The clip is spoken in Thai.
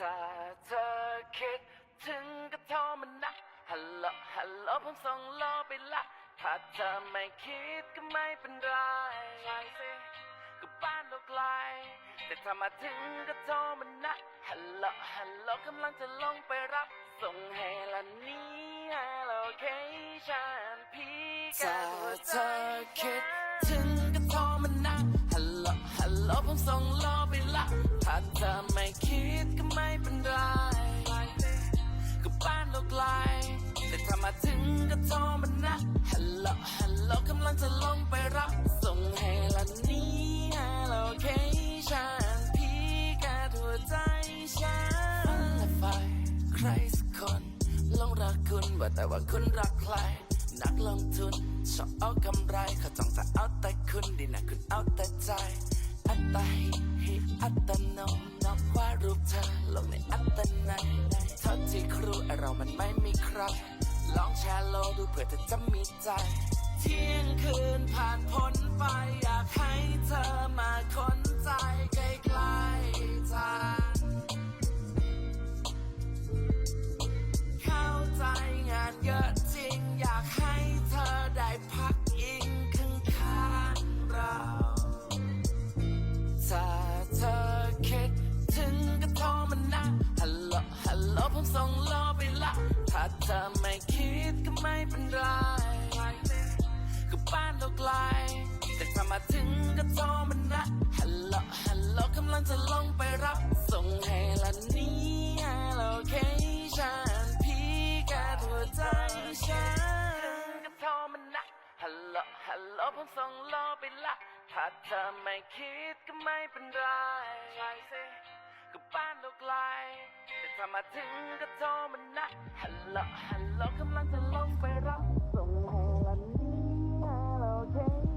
ถ้าเธอคิดถึงก็โทรมานะฮัลโหลฮัลโหลผมส่งโลไปละ ถ้าเธอไม่คิดก็ไม่เป็นไรสิก็บ้านเราไกล แต่ถ้ามาถึงก็โทรมานะฮัลโหลฮัลโหลกำลังจะลงไปรับ ส่งให้ละนี้ฮัลโลเคชันพี่ถ้าเธอคิด ลโหลผมส่งโลไปละถ้าเธอไม่คิดก็ไม่เป็นไรก็บ้านเราไกลแต่ถ้ามาถึงก็โทรมานะฮัลโหลฮัลโหลกำลังจะลงไปรับ ส่งให้ละนี้ฮัลโหลเคชันพี่แกหัวใจฉันและไฟใครสักคนหลงรักคุณว่าแต่ว่าคุณรักใครนักลงทุนชอบเอากำไรเขาจ้องจะเอาแต่คุณดีนะคุณเอาแต่ใจ อัตาหิหิอัตโนนับว่ารูปเธอลงในอัตนัยเท่าที่ครูไอเรามันไม่มีครับ ลองแชร์โลดูเผื่อเธอจะมีใจ ลโหลผมส่งโลไปละ ถ้าเธอไม่คิดก็ไม่เป็นไรก็บ้านเราไกล แต่ถ้ามาถึงก็โทรมานนะฮัลโหลฮัลโหลกำลังจะลงไปรับ ส่งให้ละนี้ฮัลโหลเคชันพี่แกหัวใจฉันก็โทรมานนะฮัลโหลฮัลโหลผมส่งโลไปละ ถ้าเธอไม่คิดก็ไม่เป็นไร ถ้ามาถึงก็โทรมานะฮัลโหลฮัลโหลกำลังจะลงไปรับ ส่งให้ละนี้ฮัลโหลเคชัน